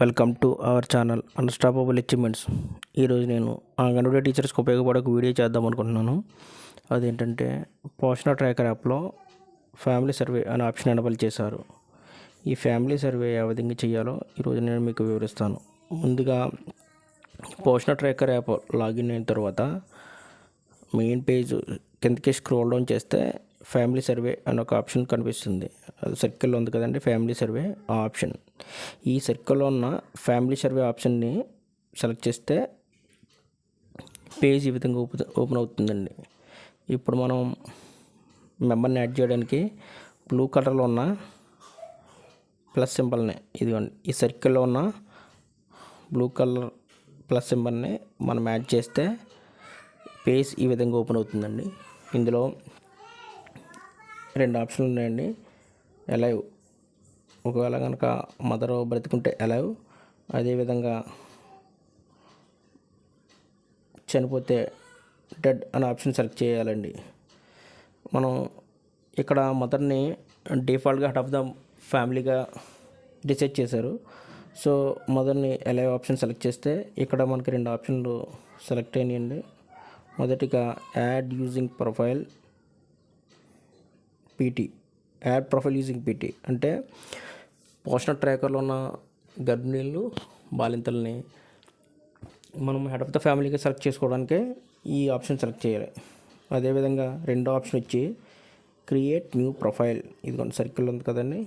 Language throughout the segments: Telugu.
Welcome to our channel unstoppable achievements ఈరోజు నేను అంగన్వాడీ టీచర్స్కి ఉపయోగపడే ఒక వీడియో చేద్దాం అనుకుంటున్నాను. అదేంటంటే పోషణ ట్రాకర్ యాప్లో ఫ్యామిలీ సర్వే అనే ఆప్షన్ ఎనబల్ చేశారు. ఈ ఫ్యామిలీ సర్వే ఏ విధంగా చేయాలో ఈరోజు నేను మీకు వివరిస్తాను. ముందుగా పోషణ ట్రాకర్ యాప్ లాగిన్ అయిన తర్వాత మెయిన్ పేజ్ కిందకి స్క్రోల్ డౌన్ చేస్తే ఫ్యామిలీ సర్వే అని ఒక ఆప్షన్ కనిపిస్తుంది. అది సర్కిల్లో ఉంది కదండి ఫ్యామిలీ సర్వే ఆ ఆప్షన్. ఈ సర్కిల్లో ఉన్న ఫ్యామిలీ సర్వే ఆప్షన్ని సెలెక్ట్ చేస్తే పేజ్ ఈ విధంగా ఓపెన్ ఓపెన్ అవుతుందండి. ఇప్పుడు మనం మెంబర్ని యాడ్ చేయడానికి బ్లూ కలర్లో ఉన్న ప్లస్ సింబల్ని ఇదిగోండి ఈ సర్కిల్లో ఉన్న బ్లూ కలర్ ప్లస్ సింబల్ని మనం యాడ్ చేస్తే పేజ్ ఈ విధంగా ఓపెన్ అవుతుందండి. ఇందులో రెండు ఆప్షన్లు ఉన్నాయండి. అలైవ్ ఒకవేళ కనుక మదర్ బ్రతికుంటే అలైవ్ అదేవిధంగా చనిపోతే డెడ్ అనే ఆప్షన్ సెలెక్ట్ చేయాలండి. మనం ఇక్కడ మదర్ని డిఫాల్ట్గా హెడ్ ఆఫ్ ద ఫ్యామిలీగా డిసైడ్ చేశారు. సో మదర్ని ఎలైవ్ ఆప్షన్ సెలెక్ట్ చేస్తే ఇక్కడ మనకి రెండు ఆప్షన్లు సెలెక్ట్ అయినాయండి. మొదటిగా add using profile PT add profile using PT అంటే పోషణ ట్రాకర్లో ఉన్న గర్భిణీలు బాలింతల్ని మనం హెడ్ ఆఫ్ ద ఫ్యామిలీగా సెలెక్ట్ చేసుకోవడానికే ఈ ఆప్షన్ సెలెక్ట్ చేయాలి. అదేవిధంగా రెండో ఆప్షన్ వచ్చి క్రియేట్ న్యూ ప్రొఫైల్ ఇదిగోండి సర్కిల్ ఉంది కదండి.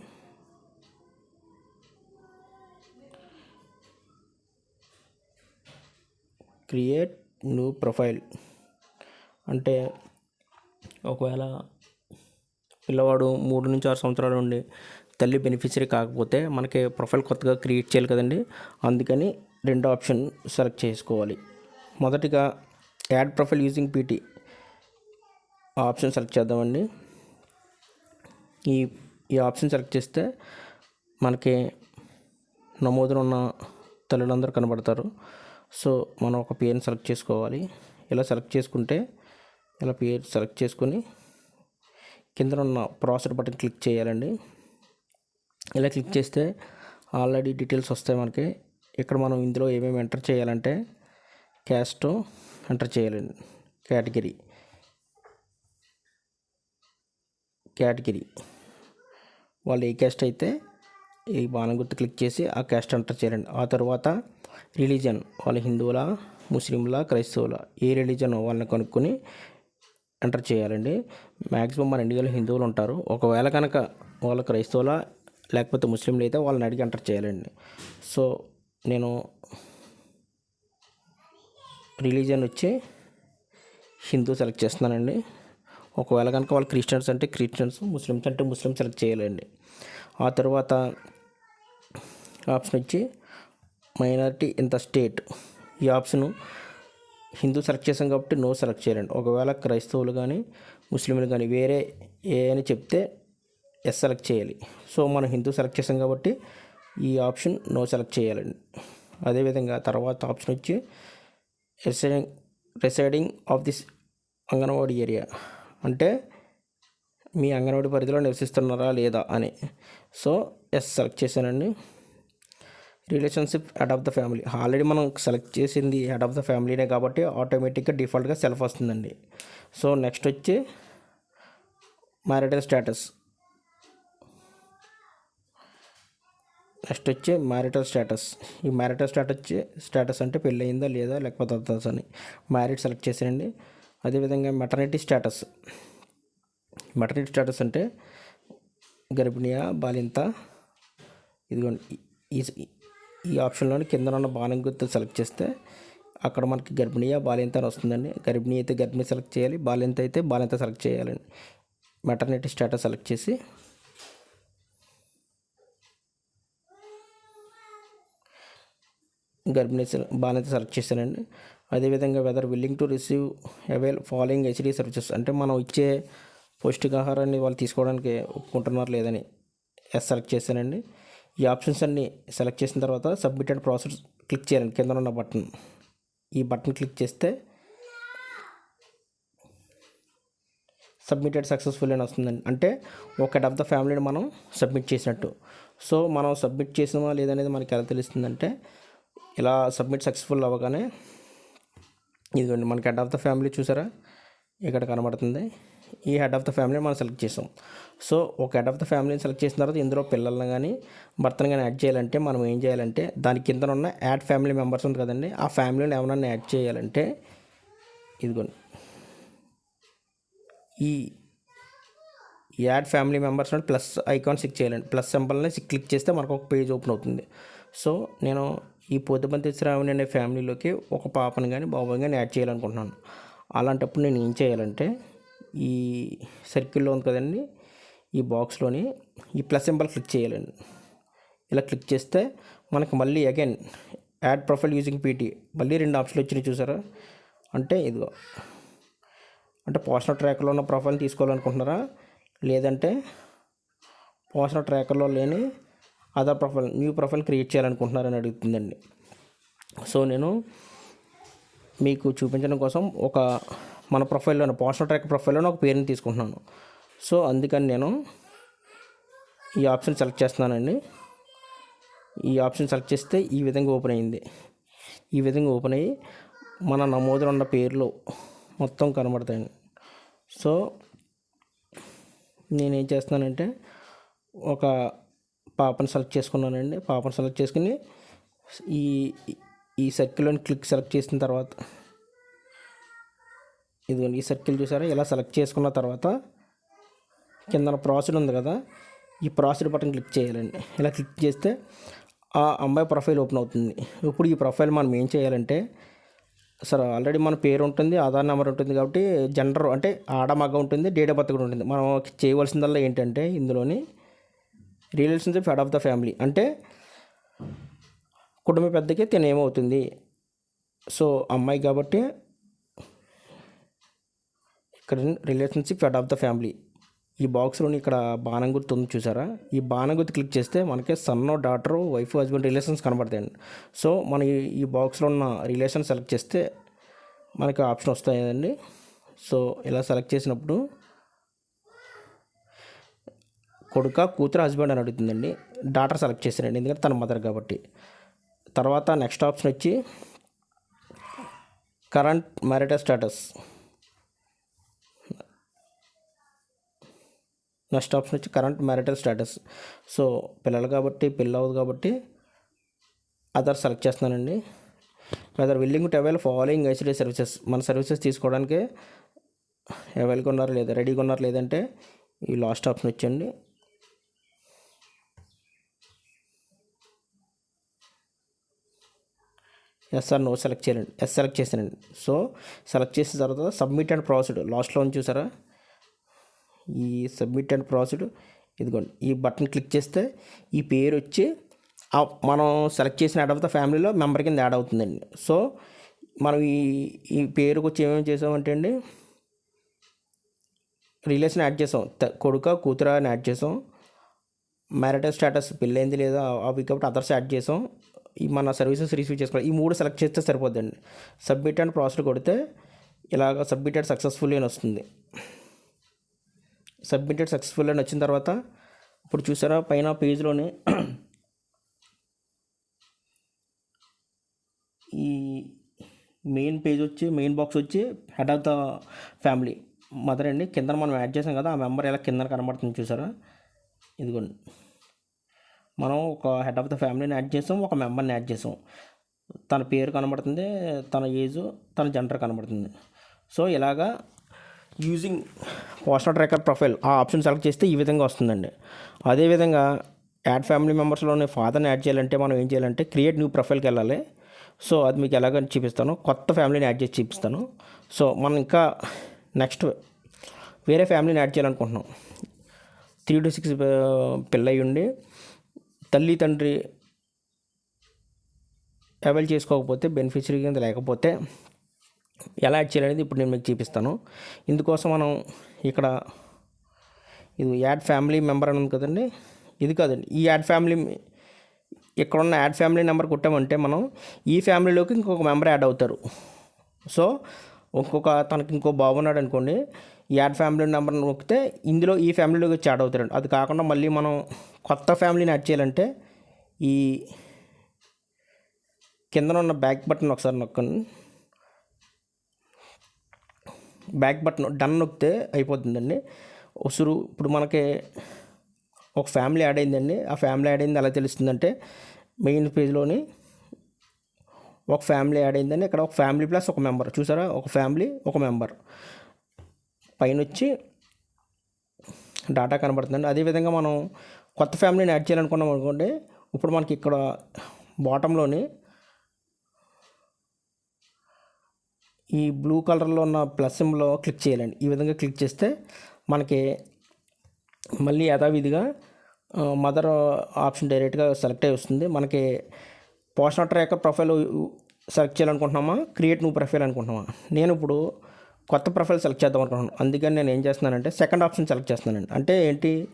క్రియేట్ న్యూ ప్రొఫైల్ అంటే ఒకవేళ పిల్లవాడు మూడు నుంచి ఆరు సంవత్సరాల నుండి తల్లి బెనిఫిషరీ కాకపోతే మనకి ప్రొఫైల్ కొత్తగా క్రియేట్ చేయాలి కదండి. అందుకని రెండో ఆప్షన్ సెలెక్ట్ చేసుకోవాలి. మొదటిగా add profile using PT option select చేద్దామండి. ఈ ఈ ఆప్షన్ సెలెక్ట్ చేస్తే మనకి నమోదులో ఉన్న తల్లులందరూ కనబడతారు. సో మనం ఒక పేరుని సెలెక్ట్ చేసుకోవాలి. ఇలా సెలెక్ట్ చేసుకుంటే ఇలా పేరు సెలెక్ట్ చేసుకొని కింద ఉన్న ప్రాసెస్ బటన్ క్లిక్ చేయాలండి. ఇలా క్లిక్ చేస్తే ఆల్రెడీ డీటెయిల్స్ వస్తాయి మనకి. ఇక్కడ మనం ఇందులో ఏమేమి ఎంటర్ చేయాలంటే క్యాస్ట్ ఎంటర్ చేయాలండి కేటగిరీ. కేటగిరీ. వాళ్ళు ఏ క్యాస్ట్ అయితే ఈ బాణం గుర్తు క్లిక్ చేసి ఆ క్యాస్ట్ ఎంటర్ చేయాలండి. ఆ తర్వాత రిలీజన్ వాళ్ళు హిందువులా ముస్లింలా క్రైస్తవులా ఏ రిలీజన్ వాళ్ళని కనుక్కొని ఎంటర్ చేయాలండి. మ్యాక్సిమం మన ఇండియాలో హిందువులు ఉంటారు. ఒకవేళ కనుక వాళ్ళ క్రైస్తవుల లేకపోతే ముస్లింలు అయితే వాళ్ళని అడిగి ఎంటర్ చేయాలండి. సో నేను రిలీజియన్ వచ్చి హిందూ సెలెక్ట్ చేస్తున్నానండి. ఒకవేళ కనుక వాళ్ళు క్రిస్టియన్స్ అంటే క్రిస్టియన్స్ ముస్లిమ్స్ అంటే ముస్లిం సెలెక్ట్ చేయాలండి. ఆ తర్వాత ఆప్షన్ వచ్చి మైనారిటీ ఇన్ ద స్టేట్. ఈ ఆప్షను హిందూ సెలెక్ట్ చేసాం కాబట్టి నో సెలెక్ట్ చేయాలండి. ఒకవేళ క్రైస్తవులు కానీ ముస్లింలు కానీ వేరే ఏ అని చెప్తే ఎస్ సెలెక్ట్ చేయాలి. సో మనం హిందూ సెలెక్ట్ చేసాం కాబట్టి ఈ ఆప్షన్ నో సెలెక్ట్ చేయాలండి. అదేవిధంగా తర్వాత ఆప్షన్ వచ్చి residing residing of this anganwadi area. అంటే మీ అంగన్వాడీ పరిధిలో నివసిస్తున్నారా లేదా అని. సో ఎస్ సెలెక్ట్ చేశానండి. Relationship head of the family. Already మనం సెలెక్ట్ చేసింది హెడ్ ఆఫ్ ద ఫ్యామిలీనే కాబట్టి ఆటోమేటిక్గా డిఫాల్ట్గా సెల్ఫ్ వస్తుందండి. సో నెక్స్ట్ వచ్చి మ్యారిటల్ స్టేటస్. నెక్స్ట్ వచ్చి మ్యారిటల్ స్టేటస్. ఈ మ్యారిటల్ స్టేటస్ స్టేటస్ అంటే పెళ్ళి అయిందా లేదా లేకపోతే అని మ్యారిడ్ సెలెక్ట్ చేసేయండి అదేవిధంగా మెటర్నిటీ స్టేటస్. మెటర్నిటీ స్టేటస్ అంటే గర్భిణియా బాలింత? ఇదిగోండి ఈ ఈ ఆప్షన్లోని కింద ఉన్న బాణం గుర్తు సెలెక్ట్ చేస్తే అక్కడ మనకి గర్భిణీయ బాలింత అని వస్తుందండి. గర్భిణీ అయితే గర్భిణీ సెలెక్ట్ చేయాలి బాలింత అయితే బాలింత సెలెక్ట్ చేయాలండి మెటర్నిటీ స్టేటస్ సెలెక్ట్ చేసి గర్భిణీ బాలింత సెలెక్ట్ చేశానండి అదేవిధంగా whether willing to receive avail following HD services అంటే మనం ఇచ్చే పౌష్టికాహారాన్ని వాళ్ళు తీసుకోవడానికి ఒప్పుకుంటున్నారు లేదని ఎస్ సెలెక్ట్ చేశానండి ఈ ఆప్షన్స్ అన్ని సెలెక్ట్ చేసిన తర్వాత సబ్మిటెడ్ ప్రాసెస్ క్లిక్ చేయాలి కింద ఉన్న బటన్. ఈ బటన్ క్లిక్ చేస్తే సబ్మిటెడ్ సక్సెస్ఫుల్ అని వస్తుందండి. అంటే ఒక హెడ్ ఆఫ్ ద ఫ్యామిలీని మనం సబ్మిట్ చేసినట్టు. సో మనం సబ్మిట్ చేసినామా లేదనేది మనకి ఎలా తెలుస్తుందంటే ఇలా సబ్మిట్ సక్సెస్ఫుల్ అవ్వగానే ఇదిగోండి మనకి హెడ్ ఆఫ్ ద ఫ్యామిలీ చూసారా? ఇక్కడ కనబడుతుంది. ఈ హెడ్ ఆఫ్ ద ఫ్యామిలీ మనం సెలెక్ట్ చేసాం. సో ఒక హెడ్ ఆఫ్ ద ఫ్యామిలీని సెలెక్ట్ చేసిన తర్వాత ఇందులో పిల్లల్ని కానీ భర్తను కానీ యాడ్ చేయాలంటే మనం ఏం చేయాలంటే దాని కింద ఉన్న యాడ్ ఫ్యామిలీ మెంబర్స్ ఉంది కదండి ఆ ఫ్యామిలీని ఎవరన్నా యాడ్ చేయాలంటే ఇదిగోండి. ఈ యాడ్ ఫ్యామిలీ మెంబర్స్ అంటే ప్లస్ ఐకాన్ సిక్ చేయాలండి. ప్లస్ సింబల్ని క్లిక్ చేస్తే మనకు ఒక పేజ్ ఓపెన్ అవుతుంది. సో నేను ఈ పొద్దుబంతి శ్రావణి అనే ఫ్యామిలీలోకి ఒక పాపని కానీ బాబుని కానీ యాడ్ చేయాలనుకుంటున్నాను. అలాంటప్పుడు నేను ఏం చేయాలంటే ఈ సర్కిల్లో ఉంది కదండి ఈ బాక్స్లోని ఈ ప్లస్ సింబల్ క్లిక్ చేయాలండి. ఇలా క్లిక్ చేస్తే మనకి మళ్ళీ again add profile using PT మళ్ళీ రెండు ఆప్షన్లు వచ్చినాయి చూసారా? అంటే ఇదిగో అంటే పోషణ ట్రాక్లో ఉన్న ప్రొఫైల్ తీసుకోవాలనుకుంటున్నారా? లేదంటే పోషణ ట్రాకర్లో లేని other profile new profile create చేయాలనుకుంటున్నారని అడుగుతుందండి. సో నేను మీకు చూపించడం కోసం ఒక మన ప్రొఫైల్లోనే పోస్టర్ ట్రాక్ ప్రొఫైల్లోనే ఒక పేరుని తీసుకుంటున్నాను. సో అందుకని నేను ఈ ఆప్షన్ సెలెక్ట్ చేస్తున్నానండి. ఈ ఆప్షన్ సెలెక్ట్ చేస్తే ఈ విధంగా ఓపెన్ అయింది. ఈ విధంగా ఓపెన్ అయ్యి మన నమోదులో ఉన్న పేర్లు మొత్తం కనబడతాయండి. సో నేనేం చేస్తున్నానంటే ఒక పాపను సెలెక్ట్ చేసుకున్నానండి. పాపను సెలెక్ట్ చేసుకుని ఈ ఈ సర్కిల్లోని క్లిక్ సెలెక్ట్ చేసిన తర్వాత ఇదిగోండి ఈ సర్కిల్ చూసారా? ఇలా సెలెక్ట్ చేసుకున్న తర్వాత కింద ప్రాసెడ్ ఉంది కదా ఈ ప్రాసెడ్ బటన్ క్లిక్ చేయాలండి. ఇలా క్లిక్ చేస్తే ఆ అమ్మాయి ప్రొఫైల్ ఓపెన్ అవుతుంది. ఇప్పుడు ఈ ప్రొఫైల్ మనం ఏం చేయాలంటే సార్ ఆల్రెడీ మన పేరు ఉంటుంది ఆధార్ నెంబర్ ఉంటుంది కాబట్టి జెండర్ అంటే ఆడ మగ ఉంటుంది డేట్ ఆఫ్ బర్త్ కూడా ఉంటుంది. మనం చేయవలసిందల్లా ఏంటంటే ఇందులోని relationship head of the family అంటే కుటుంబ పెద్దకి తినేమవుతుంది. సో అమ్మాయి కాబట్టి ఇక్కడ relationship head of the family. ఈ బాక్స్లోని ఇక్కడ బాణం గుర్తు ఉంది చూసారా? ఈ బాణం గుర్తు క్లిక్ చేస్తే మనకి son daughter wife husband relations కనబడతాయండి so మన ఈ ఈ బాక్స్లో ఉన్న రిలేషన్ సెలెక్ట్ చేస్తే మనకి ఆప్షన్ వస్తాయండి. సో ఇలా సెలెక్ట్ చేసినప్పుడు కొడుక కూతురు హస్బెండ్ అని అడుగుతుందండి. డాటర్ సెలెక్ట్ చేశానండి ఎందుకంటే తన మదర్ కాబట్టి. తర్వాత నెక్స్ట్ ఆప్షన్ వచ్చి current marital status. Next option వచ్చి కరెంట్ మ్యారిటల్ స్టేటస్. సో పిల్లలు కాబట్టి పెళ్ళి అవ్వదు కాబట్టి అదర్ సెలెక్ట్ చేస్తున్నానండి. Whether willing to avail following ICD services మన సర్వీసెస్ తీసుకోవడానికి అవైల్గా ఉన్నారు లేదా రెడీగా ఉన్నారు లేదంటే ఈ లాస్ట్ ఆప్షన్ వచ్చండి ఎస్ఆర్ నో సెలెక్ట్ చేయండి ఎస్ సెలెక్ట్ చేసానండి సో సెలెక్ట్ చేసిన తర్వాత సబ్మిట్ అండ్ ప్రాసెడ్ లాస్ట్లో ఉంది చూసారా? ఈ సబ్మిట్ అండ్ ప్రాసెడ్ ఇదిగోండి. ఈ బటన్ క్లిక్ చేస్తే ఈ పేరు వచ్చి మనం సెలెక్ట్ చేసిన యాడ్ ఆఫ్ ద ఫ్యామిలీలో మెంబర్ కింద యాడ్ అవుతుందండి. సో మనం ఈ ఈ పేరుకు వచ్చి ఏమేమి చేసామంటే అండి రిలేషన్ యాడ్ చేసాం. త- కొడుక కూతుర అని యాడ్ చేసాం. మ్యారిటల్ స్టేటస్ పెళ్ళైంది లేదా అవి కాబట్టి అదర్స్ యాడ్ చేసాం. ఈ మన సర్వీసెస్ రిసీవ్ చేసుకోవాలి. ఈ మూడు సెలెక్ట్ చేస్తే సరిపోద్దండి. సబ్మిట్ అండ్ ప్రాసెస్ కొడితే ఇలాగ సబ్మిటెడ్ సక్సెస్ఫుల్లీ అని వస్తుంది. సబ్మిటెడ్ సక్సెస్ఫుల్ అని వచ్చిన తర్వాత ఇప్పుడు చూసారా పైన పేజ్లోని ఈ మెయిన్ పేజ్ వచ్చి మెయిన్ బాక్స్ వచ్చి head of the family mother అండి. కింద మనం యాడ్ చేసాం కదా ఆ మెంబర్ ఎలా కింద కనబడుతుంది చూసారా? ఇదిగోండి. మనం ఒక హెడ్ ఆఫ్ ద ఫ్యామిలీని యాడ్ చేసాం ఒక మెంబర్ని యాడ్ చేసాం. తన పేరు కనబడుతుంది తన ఏజ్ తన జెండర్ కనబడుతుంది. సో ఇలాగా యూజింగ్ పోస్టర్ ట్రాకర్ ప్రొఫైల్ ఆ ఆప్షన్ సెలెక్ట్ చేస్తే ఈ విధంగా వస్తుందండి. అదేవిధంగా యాడ్ ఫ్యామిలీ మెంబర్స్లోని ఫాదర్ని యాడ్ చేయాలంటే మనం ఏం చేయాలంటే క్రియేట్ న్యూ ప్రొఫైల్కి వెళ్ళాలి. సో అది మీకు ఎలాగని చూపిస్తాను. కొత్త ఫ్యామిలీని యాడ్ చేసి చూపిస్తాను. సో మనం ఇంకా నెక్స్ట్ వేరే ఫ్యామిలీని యాడ్ చేయాలనుకుంటున్నాం. త్రీ టు సిక్స్ పిల్లయి ఉండి తల్లి తండ్రి అవైల్ చేసుకోకపోతే బెనిఫిషరీ కింద లేకపోతే ఎలా యాడ్ చేయాలనేది ఇప్పుడు నేను మీకు చూపిస్తాను. ఇందుకోసం మనం ఇక్కడ ఇది యాడ్ ఫ్యామిలీ మెంబర్ అని ఉంది కదండి. ఇది కాదండి. ఈ యాడ్ ఫ్యామిలీ ఇక్కడ ఉన్న యాడ్ ఫ్యామిలీ నెంబర్ కొట్టామంటే మనం ఈ ఫ్యామిలీలోకి ఇంకొక మెంబర్ యాడ్ అవుతారు. సో ఇంకొక తనకి ఇంకో బాగున్నాడు అనుకోండి యాడ్ ఫ్యామిలీ నెంబర్ నొక్కితే ఇందులో ఈ ఫ్యామిలీలోకి వచ్చి యాడ్ అవుతారండి. అది కాకుండా మళ్ళీ మనం కొత్త ఫ్యామిలీని యాడ్ చేయాలంటే ఈ కింద ఉన్న బ్యాక్ బటన్ ఒకసారి నొక్కండి. బ్యాక్ బటన్ డన్ నొక్కితే అయిపోతుందండి. ఉసురు ఇప్పుడు మనకి ఒక ఫ్యామిలీ యాడ్ అయిందండి. ఆ ఫ్యామిలీ యాడ్ అయింది ఎలా తెలుస్తుందంటే మెయిన్ పేజ్లోని ఒక ఫ్యామిలీ యాడ్ అయిందని ఇక్కడ ఒక ఫ్యామిలీ ప్లస్ ఒక మెంబర్. చూసారా? ఒక ఫ్యామిలీ ఒక మెంబర్. పైన వచ్చి డాటా కనబడుతుందండి. అదేవిధంగా మనం కొత్త ఫ్యామిలీని యాడ్ చేయాలనుకున్నాం అనుకోండి ఇప్పుడు మనకి ఇక్కడ బాటంలోని ఈ బ్లూ కలర్లో ఉన్న ప్లస్ సింబల్లో క్లిక్ చేయాలండి. ఈ విధంగా క్లిక్ చేస్తే మనకి మళ్ళీ యథావిధిగా మదర్ ఆప్షన్ డైరెక్ట్గా సెలెక్ట్ అయి వస్తుంది. మనకి పోషణ ట్రాకర్ ప్రొఫైల్ సెలెక్ట్ చేయాలనుకుంటున్నామా? క్రియేట్ న్యూ ప్రొఫైల్ అనుకుంటున్నామా? నేను ఇప్పుడు కొత్త ప్రొఫైల్ సెలెక్ట్ చేద్దాం అనుకుంటున్నాను. అందుకని నేను ఏం చేస్తున్నానంటే సెకండ్ ఆప్షన్ సెలెక్ట్ చేస్తున్నానండి. అంటే ఏంటి?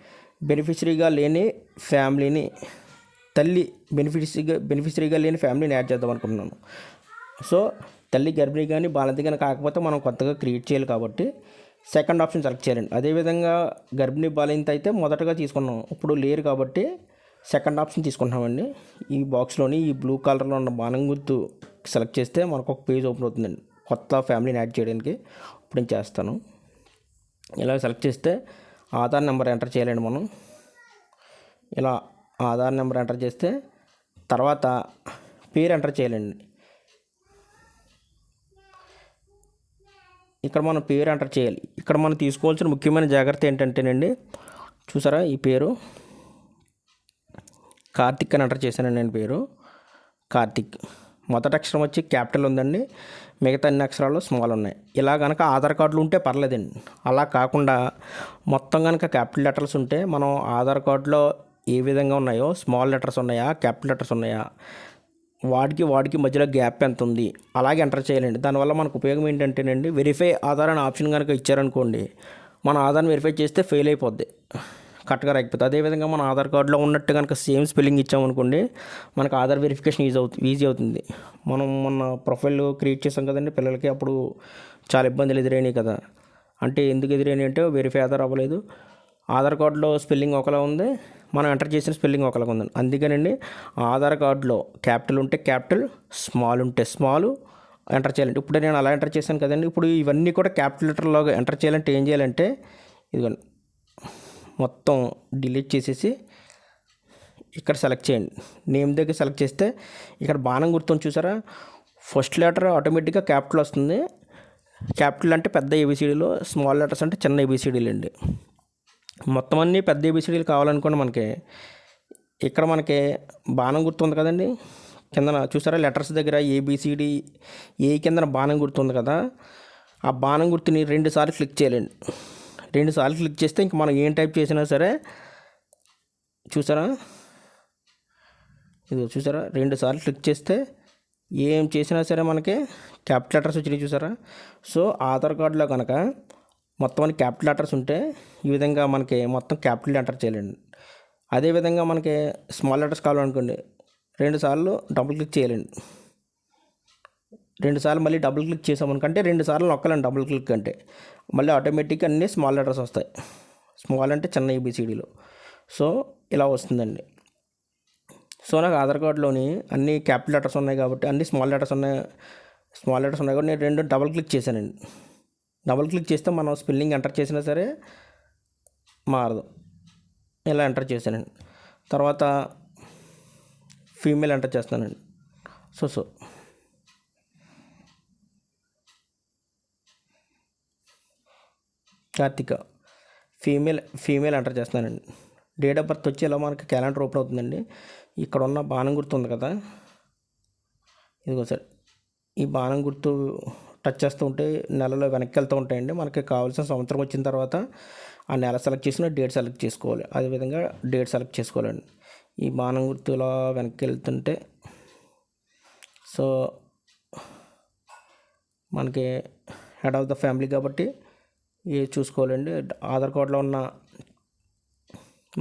బెనిఫిషరీగా లేని ఫ్యామిలీని తల్లి బెనిఫిషరీగా బెనిఫిషరీగా లేని ఫ్యామిలీని యాడ్ చేద్దాం అనుకుంటున్నాను. సో తల్లి గర్భిణి కానీ బాలది కానీ కాకపోతే మనం కొత్తగా క్రియేట్ చేయాలి కాబట్టి సెకండ్ ఆప్షన్ సెలెక్ట్ చేయాలండి. అదేవిధంగా గర్భిణీ బాలింత అయితే మొదటగా తీసుకున్నాం. ఇప్పుడు లేరు కాబట్టి సెకండ్ ఆప్షన్ తీసుకుంటామండి ఈ బాక్స్లోని ఈ బ్లూ కలర్లో ఉన్న బాణం గుర్తు సెలెక్ట్ చేస్తే మనకు ఒక పేజ్ ఓపెన్ అవుతుందండి. కొత్త ఫ్యామిలీని యాడ్ చేయడానికి ఇప్పుడు నేను చేస్తాను. ఇలా సెలెక్ట్ చేస్తే ఆధార్ నెంబర్ ఎంటర్ చేయాలండి మనం. ఇలా ఆధార్ నెంబర్ ఎంటర్ చేస్తే తర్వాత పేరు ఎంటర్ చేయాలండి. ఇక్కడ మనం పేరు ఎంటర్ చేయాలి. ఇక్కడ మనం తీసుకోవాల్సిన ముఖ్యమైన జాగ్రత్త ఏంటంటేనండి చూసారా ఈ పేరు? కార్తిక్ అని ఎంటర్ చేశానండి నేను పేరు. కార్తిక్. మొదటి అక్షరం వచ్చి క్యాపిటల్ ఉందండి. మిగతా అన్ని అక్షరాలు స్మాల్ ఉన్నాయి. ఇలా కనుక ఆధార్ కార్డులు ఉంటే పర్లేదండి. అలా కాకుండా మొత్తం కనుక క్యాపిటల్ లెటర్స్ ఉంటే మనం ఆధార్ కార్డులో ఏ విధంగా ఉన్నాయో స్మాల్ లెటర్స్ ఉన్నాయా క్యాపిటల్ లెటర్స్ ఉన్నాయా వాడికి వాడికి మధ్యలో గ్యాప్ ఎంత ఉంది అలాగే ఎంటర్ చేయాలండి. దానివల్ల మనకు ఉపయోగం ఏంటంటేనండి వెరిఫై ఆధార్ అనే ఆప్షన్ కనుక ఇచ్చారనుకోండి మన ఆధార్ని వెరిఫై చేస్తే ఫెయిల్ అయిపోద్ది. కరెక్ట్గా రాకపోతే అదేవిధంగా మన ఆధార్ కార్డులో ఉన్నట్టు కనుక సేమ్ స్పెల్లింగ్ ఇచ్చామనుకోండి మనకు ఆధార్ వెరిఫికేషన్ ఈజీ అవుతుంది ఈజీ అవుతుంది. మనం మొన్న ప్రొఫైల్ క్రియేట్ చేసాం కదండి పిల్లలకి అప్పుడు చాలా ఇబ్బందులు ఎదురైనాయి కదా. అంటే ఎందుకు ఎదురైనాయి అంటే వెరిఫై ఆధార్ అవ్వలేదు. ఆధార్ కార్డులో స్పెల్లింగ్ ఒకలా ఉంది మనం ఎంటర్ చేసిన స్పెల్లింగ్ ఒకలాగా ఉందండి. అందుకేనండి ఆధార్ కార్డులో క్యాపిటల్ ఉంటే క్యాపిటల్ స్మాల్ ఉంటే స్మాల్ ఎంటర్ చేయాలంటే. ఇప్పుడు నేను అలా ఎంటర్ చేశాను కదండి. ఇప్పుడు ఇవన్నీ కూడా క్యాపిటల్ లెటర్లో ఎంటర్ చేయాలంటే ఏం చేయాలంటే ఇదిగోండి మొత్తం డిలీట్ చేసేసి ఇక్కడ సెలెక్ట్ చేయండి. నేమ్ దగ్గర సెలెక్ట్ చేస్తే ఇక్కడ బాణం గుర్తుని చూసారా? ఫస్ట్ లెటర్ ఆటోమేటిక్గా క్యాపిటల్ వస్తుంది. క్యాపిటల్ అంటే పెద్ద ఏబిసిడీలు స్మాల్ లెటర్స్ అంటే చిన్న ఏబిసిడీలు అండి మొత్తం అన్నీ పెద్ద ఏబిసిడీలు కావాలనుకోండి మనకి ఇక్కడ మనకి బాణం గుర్తుంది కదండి? కిందన చూసారా లెటర్స్ దగ్గర ఏబిసిడి ఏ కిందన బాణం గుర్తుంది కదా? ఆ బాణం గుర్తుని రెండు సార్లు క్లిక్ చేయాలండి. రెండు సార్లు క్లిక్ చేస్తే ఇంక మనం ఏం టైప్ చేసినా సరే చూసారా? ఇది చూసారా? రెండు సార్లు క్లిక్ చేస్తే ఏం చేసినా సరే మనకి క్యాపిటల్ లెటర్స్ వచ్చినాయి చూసారా? సో ఆధార్ కార్డులో కనుక మొత్తం అన్ని క్యాపిటల్ లెటర్స్ ఉంటే ఈ విధంగా మనకి మొత్తం క్యాపిటల్ ఎంటర్ చేయాలండి అదేవిధంగా మనకి స్మాల్ లెటర్స్ కావాలనుకోండి రెండు సార్లు డబుల్ క్లిక్ చేయాలండి రెండు సార్లు మళ్ళీ డబుల్ క్లిక్ చేసామనుకంటే రెండు సార్లు నొక్కాలండి డబుల్ క్లిక్ అంటే. మళ్ళీ ఆటోమేటిక్గా అన్నీ స్మాల్ లెటర్స్ వస్తాయి. స్మాల్ అంటే చిన్న ఏబిసిడీలో సో ఇలా వస్తుందండి. సో నాకు ఆధార్ కార్డులోని అన్ని క్యాపిటల్ లెటర్స్ ఉన్నాయి కాబట్టి అన్ని స్మాల్ లెటర్స్ ఉన్నాయి స్మాల్ లెటర్స్ ఉన్నాయి కాబట్టి నేను రెండు డబుల్ క్లిక్ చేశానండి. డబుల్ క్లిక్ చేస్తే మనం స్పెల్లింగ్ ఎంటర్ చేసినా సరే మారదు. ఇలా ఎంటర్ చేశానండి. తర్వాత ఫీమేల్ ఎంటర్ చేస్తానండి. So so. Karthika. Female female enter చేస్తున్నానండి డేట్ ఆఫ్ బర్త్ వచ్చి ఇలా మనకి క్యాలెండర్ ఓపెన్ అవుతుందండి. ఇక్కడ ఉన్న బాణం గుర్తు ఉంది కదా. ఇదిగో సార్ ఈ బాణం గుర్తు టచ్ చేస్తూ ఉంటే నెలలో వెనక్కి వెళ్తూ ఉంటాయండి. మనకి కావాల్సిన సంవత్సరం వచ్చిన తర్వాత ఆ నెల సెలెక్ట్ చేసుకుని డేట్ సెలెక్ట్ చేసుకోవాలి. అదేవిధంగా డేట్ సెలెక్ట్ చేసుకోవాలండి. ఈ బాణం గుర్తులా వెనక్కి వెళ్తుంటే సో మనకి హెడ్ ఆఫ్ ద ఫ్యామిలీ కాబట్టి ఏ చూసుకోవాలండి. ఆధార్ కార్డులో ఉన్న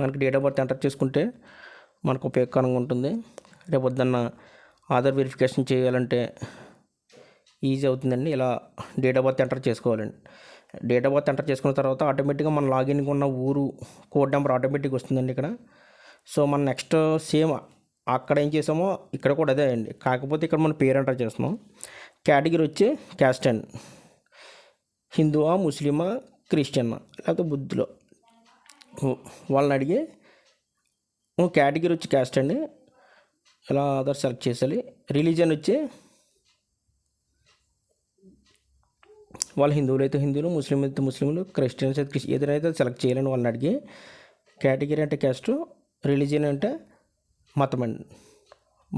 మనకి డేట్ ఆఫ్ బర్త్ ఎంటర్ చేసుకుంటే మనకు ఉపయోగకరంగా ఉంటుంది. రేపు పొద్దున్న ఆధార్ వెరిఫికేషన్ చేయాలంటే ఈజీ అవుతుందండి. ఇలా డేట్ ఆఫ్ బర్త్ ఎంటర్ చేసుకోవాలండి. డేట్ ఆఫ్ బర్త్ ఎంటర్ చేసుకున్న తర్వాత ఆటోమేటిక్గా మన లాగిన్కి ఉన్న ఊరు కోడ్ నెంబర్ ఆటోమేటిక్గా వస్తుందండి ఇక్కడ. సో మనం నెక్స్ట్ సేమ్ అక్కడ ఏం చేసామో ఇక్కడ కూడా అదే అండి. కాకపోతే ఇక్కడ మనం పేరు ఎంటర్ చేస్తున్నాం. కేటగిరీ వచ్చి క్యాస్ట్ అండ్ హిందువా ముస్లిమా క్రిస్టియన్నా లేకపోతే బుద్ధులో. వాళ్ళని అడిగి కేటగిరీ వచ్చి క్యాస్ట్ అండి ఇలా అదర్ సెలెక్ట్ చేయాలి రిలీజన్ వచ్చి వాళ్ళు హిందువులు అయితే హిందువులు ముస్లిం అయితే ముస్లింలు క్రిస్టియన్స్ అయితే క్రిస్ ఏదైనా అయితే సెలెక్ట్ చేయాలని వాళ్ళని అడిగి కేటగిరీ అంటే క్యాస్ట్ రిలీజియన్ అంటే మతం అండి.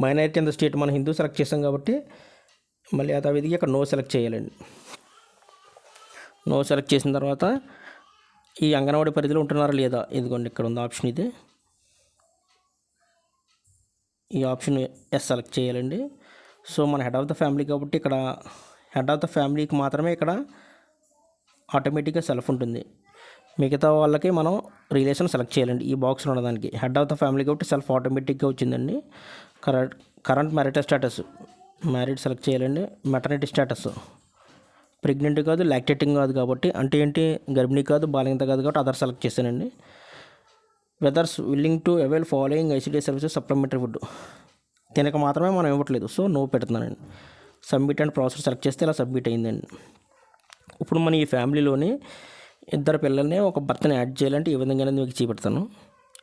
మైనారిటీ అంత స్టేట్ మనం హిందూ సెలెక్ట్ చేసాం కాబట్టి మళ్ళీ యథావిధిగా ఇక్కడ నో సెలెక్ట్ చేయాలండి. నో సెలెక్ట్ చేసిన తర్వాత ఈ అంగన్వాడీ పరిధిలో ఉంటున్నారా లేదా? ఇదిగోండి ఇక్కడ ఉంది ఆప్షన్ ఇది. ఈ ఆప్షన్ ఎస్ సెలెక్ట్ చేయాలండి. సో మన హెడ్ ఆఫ్ ద ఫ్యామిలీ కాబట్టి ఇక్కడ హెడ్ ఆఫ్ ద ఫ్యామిలీకి మాత్రమే ఇక్కడ ఆటోమేటిక్గా సెల్ఫ్ ఉంటుంది. మిగతా వాళ్ళకి మనం రిలేషన్ సెలెక్ట్ చేయాలండి ఈ బాక్స్లో ఉన్నదానికి. హెడ్ ఆఫ్ ద ఫ్యామిలీ కాబట్టి సెల్ఫ్ ఆటోమేటిక్గా వచ్చిందండి. Current current marital status. Married select చేయాలండి. Maternity status. ప్రెగ్నెంట్ కాదు లాక్టేటింగ్ కాదు కాబట్టి అంటే ఏంటి? గర్భిణీ కాదు బాలింత కాదు కాబట్టి అదర్ సెలెక్ట్ చేశానండి. Whether willing to avail following ICD services supplementary food. తినక మాత్రమే మనం ఇవ్వట్లేదు. సో నో పెడుతున్నానండి. సబ్మిట్ అండ్ ప్రాసెస్ సెలెక్ట్ చేస్తే ఇలా సబ్మిట్ అయిందండి. ఇప్పుడు మన ఈ ఫ్యామిలీలోని ఇద్దరు పిల్లల్ని ఒక భర్తని యాడ్ చేయాలంటే ఈ విధంగా మీకు చూపెడతాను.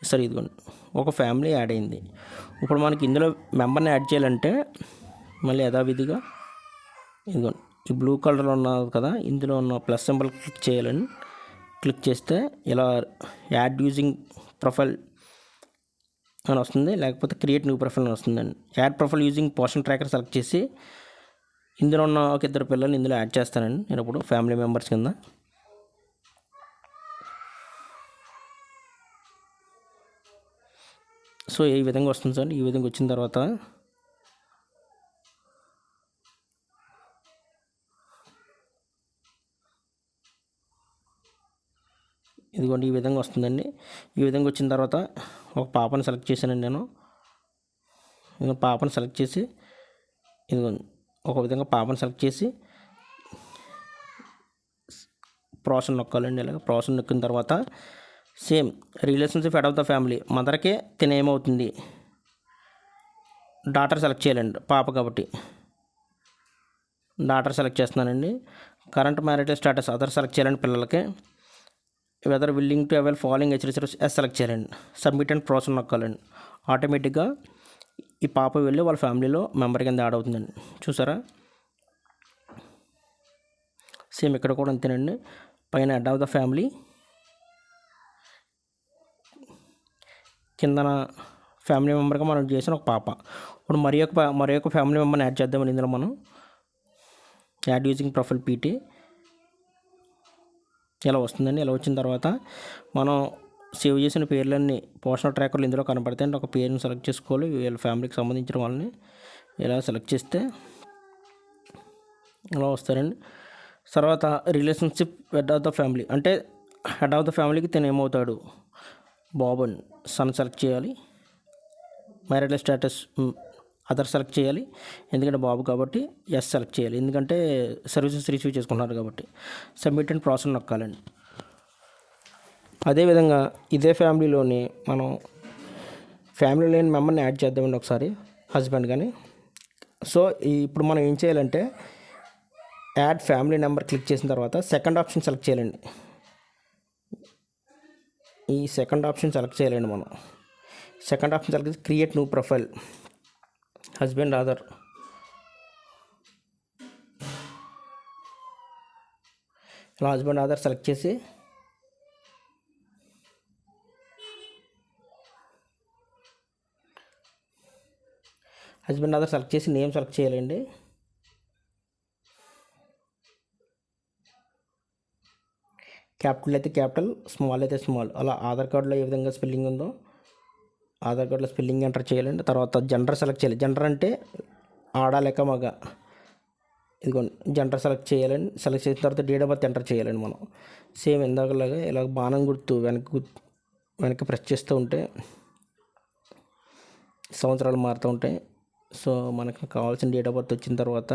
సరే ఇదిగోండి. ఒక ఫ్యామిలీ యాడ్ అయింది. ఇప్పుడు మనకి ఇందులో మెంబర్ని యాడ్ చేయాలంటే మళ్ళీ యథావిధిగా ఇదిగోండి ఈ బ్లూ కలర్లో ఉన్నది కదా ఇందులో ఉన్న ప్లస్ సింబల్ క్లిక్ చేయాలని క్లిక్ చేస్తే ఇలా యాడ్ యూజింగ్ ప్రొఫైల్ అని వస్తుంది. లేకపోతే క్రియేట్ న్యూ ప్రొఫైల్ అని వస్తుందండి. Add profile using portion tracker select చేసి ఇందులో ఉన్న ఒక ఇద్దరు పిల్లల్ని ఇందులో యాడ్ చేస్తానండి. నేను ఇప్పుడు ఫ్యామిలీ మెంబర్స్ కింద. సో ఈ విధంగా వస్తుంది సార్. ఈ విధంగా వచ్చిన తర్వాత ఇదిగోండి ఈ విధంగా వస్తుందండి. ఈ విధంగా వచ్చిన తర్వాత ఒక పాపను సెలెక్ట్ చేశానండి నేను. పాపను సెలెక్ట్ చేసి ఇదిగోండి. ఒక విధంగా పాపను సెలెక్ట్ చేసి ప్రాసెస్ నొక్కాలండి ఇలాగ. ప్రాసెస్ నొక్కిన తర్వాత same relationship head of the family. మదర్కే తిన ఏమవుతుంది? డాటర్ సెలెక్ట్ చేయాలండి పాప కాబట్టి. డాటర్ సెలెక్ట్ చేస్తున్నానండి. Current marital status other select చేయాలండి పిల్లలకి. Whether willing to avail following H yes select చేయాలండి. సబ్మిట్ అండ్ ప్రాసెస్ నొక్కాలండి. ఆటోమేటిక్గా ఈ పాప వెళ్ళి వాళ్ళ ఫ్యామిలీలో మెంబర్ కింద యాడ్ అవుతుందండి. చూసారా? సేమ్ ఇక్కడ కూడా అంతేనండి. పైన హెడ్ ఆఫ్ ద ఫ్యామిలీ. కిందన ఫ్యామిలీ మెంబర్గా మనం చేసిన ఒక పాప. ఇప్పుడు మరి ఒక మరి ఒక ఫ్యామిలీ మెంబర్ని యాడ్ చేద్దామని ఇందులో మనం. Add using profile PT. ఇలా వస్తుందండి? ఇలా వచ్చిన తర్వాత మనం సేవ్ చేసిన పేర్లన్నీ పోషణ ట్రాకర్లు ఇందులో కనపడతాయండి ఒక పేరుని సెలెక్ట్ చేసుకోవాలి. వీళ్ళ ఫ్యామిలీకి సంబంధించిన వాళ్ళని ఇలా సెలెక్ట్ చేస్తే ఇలా వస్తారండి. తర్వాత relationship head of the family అంటే హెడ్ ఆఫ్ ద ఫ్యామిలీకి తను ఏమవుతాడు? బాబన్ సన్ సెలెక్ట్ చేయాలి. మ్యారేజ్ స్టేటస్ అదర్ సెలెక్ట్ చేయాలి. ఎందుకంటే బాబు కాబట్టి ఎస్ సెలెక్ట్ చేయాలి. ఎందుకంటే సర్వీసెస్ రిసీవ్ చేసుకుంటున్నారు కాబట్టి. సబ్మిట్ అండ్ ప్రాసెస్ నొక్కాలండి. అదేవిధంగా ఇదే ఫ్యామిలీలోని మనం ఫ్యామిలీ లేని మెంబర్ని యాడ్ చేద్దామండి ఒకసారి హస్బెండ్ కానీ సో ఇప్పుడు మనం ఏం చేయాలంటే యాడ్ ఫ్యామిలీ నెంబర్ క్లిక్ చేసిన తర్వాత సెకండ్ ఆప్షన్ సెలెక్ట్ చేయాలండి. ఈ సెకండ్ ఆప్షన్ సెలెక్ట్ చేయాలండి మనం. సెకండ్ ఆప్షన్ సెలెక్ట్ చేసి create new profile husband Aadhaar. ఇలా హస్బెండ్ ఆధార్ సెలెక్ట్ చేసి హస్బెండ్ ఆధార్ సెలెక్ట్ చేసి నేమ్ సెలెక్ట్ చేయాలండి. క్యాపిటల్ అయితే క్యాపిటల్ స్మాల్ అయితే స్మాల్. అలా ఆధార్ కార్డులో ఏ విధంగా స్పెల్లింగ్ ఉందో ఆధార్ కార్డులో స్పెల్లింగ్ ఎంటర్ చేయాలండి. తర్వాత జెండర్ సెలెక్ట్ చేయాలి. జెండర్ అంటే ఆడ లేక మగ. ఇదిగోండి జెండర్ సెలెక్ట్ చేయాలండి. సెలెక్ట్ చేసిన తర్వాత డేట్ ఆఫ్ బర్త్ ఎంటర్ చేయాలండి మనం. సేమ్ ఇందాకలాగా ఇలా బాణం గుర్తు వెనక్కి గుర్తు వెనక్కి ప్రెస్ చేస్తూ ఉంటే సంవత్సరాలు మారుతూ ఉంటాయి. సో మనకు కావాల్సిన డేట్ ఆఫ్ బర్త్ వచ్చిన తర్వాత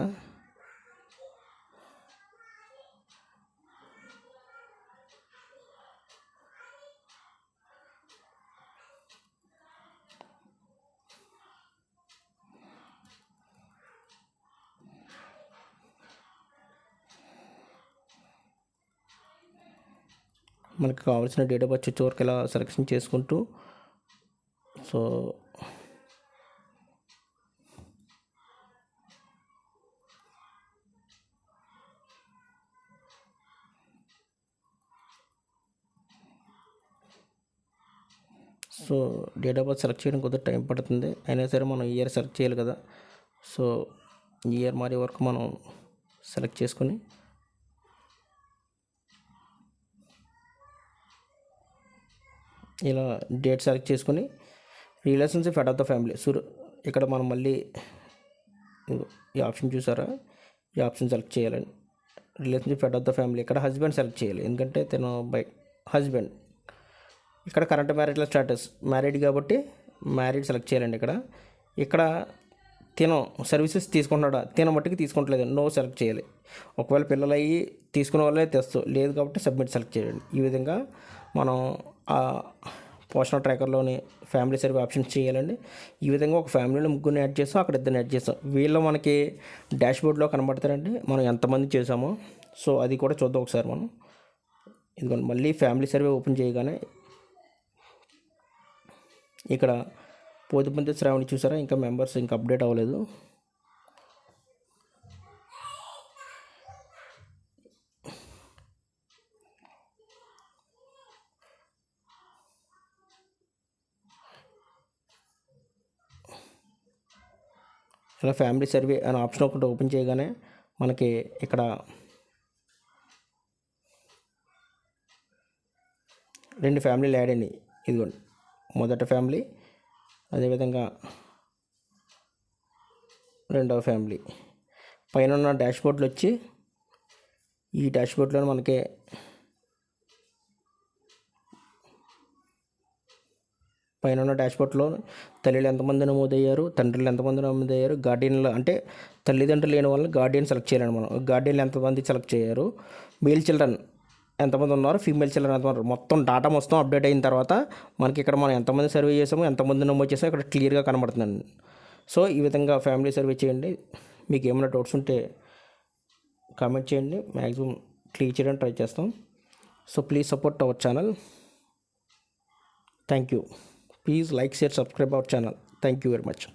మనకు కావాల్సిన డేట్ ఆఫ్ బర్త్ వచ్చేవరకు ఇలా సెలెక్షన్ చేసుకుంటూ so date of birth select చేయడం కొద్దిగా టైం పడుతుంది. అయినా సరే మనం ఇయర్ సెలెక్ట్ చేయాలి కదా. సో ఇయర్ మారే వరకు మనం సెలెక్ట్ చేసుకొని ఇలా డేట్ సెలెక్ట్ చేసుకొని relationship head of the family. Sure ఇక్కడ మనం మళ్ళీ ఈ ఆప్షన్ చూసారా? ఈ ఆప్షన్ సెలెక్ట్ చేయాలని. Relationship head of the family. ఇక్కడ హస్బెండ్ సెలెక్ట్ చేయాలి. ఎందుకంటే తను బై హస్బెండ్. ఇక్కడ కరెంట్ మ్యారేజ్ల స్టాటస్. మ్యారీడ్ కాబట్టి మ్యారీడ్ సెలెక్ట్ చేయాలండి ఇక్కడ. ఇక్కడ తినం సర్వీసెస్ తీసుకుంటున్నాడా? తిన మట్టుకు తీసుకుంటలేదు. నో సెలెక్ట్ చేయాలి. ఒకవేళ పిల్లలు అయ్యి తీసుకునే వాళ్ళే తెస్తూ లేదు కాబట్టి సబ్మిట్ సెలెక్ట్ చేయండి. ఈ విధంగా మనం ఆ పోషణ ట్రాకర్లోని ఫ్యామిలీ సర్వే ఆప్షన్స్ చేయాలండి. ఈ విధంగా ఒక ఫ్యామిలీలో ముగ్గురిని యాడ్ చేస్తాం అక్కడ ఇద్దరిని యాడ్ చేస్తాం. వీళ్ళు మనకి డాష్ బోర్డ్లో కనబడతారండి. మనం ఎంతమంది చేసామో సో అది కూడా చూద్దాం ఒకసారి మనం. ఇదిగోండి మళ్ళీ ఫ్యామిలీ సర్వే ఓపెన్ చేయగానే ఇక్కడ పోతుపంతి శ్రావణి చూసారా? ఇంకా మెంబర్స్ ఇంకా అప్డేట్ అవ్వలేదు. ఇలా ఫ్యామిలీ సర్వే అనే ఆప్షన్ ఒకటి ఓపెన్ చేయగానే మనకి ఇక్కడ రెండు ఫ్యామిలీలు యాడ్ అయినాయి. ఇదిగోండి. మొదటి ఫ్యామిలీ అదేవిధంగా రెండవ ఫ్యామిలీ. పైన ఉన్న డాష్బోర్డ్లు వచ్చి ఈ డాష్బోర్డ్లో మనకి పైన ఉన్న డాష్బోర్డ్లో తల్లిలు ఎంతమంది నమోదయ్యారు తండ్రులు ఎంతమంది నమోదయ్యారు గార్డియన్లు అంటే తల్లిదండ్రులు లేని వాళ్ళని గార్డియన్ సెలెక్ట్ చేయాలని మనం గార్డియన్లు ఎంతమంది సెలెక్ట్ చేయారు మేల్ చిల్డ్రన్ ఎంతమంది ఉన్నారు? ఫీమేల్ చిల్డ్రన్ ఎంతమంది మొత్తం డాటా మొత్తం అప్డేట్ అయిన తర్వాత మనకి ఇక్కడ మనం ఎంతమంది సర్వే చేసామో ఎంతమంది నమోదు చేసామో ఇక్కడ క్లియర్గా కనబడుతుందండి. సో ఈ విధంగా ఫ్యామిలీ సర్వే చేయండి. మీకు ఏమైనా డౌట్స్ ఉంటే కామెంట్ చేయండి. మ్యాక్సిమం క్లియర్ చేయడానికి ట్రై చేస్తాం. So please support our channel thank you please like share subscribe our channel thank you very much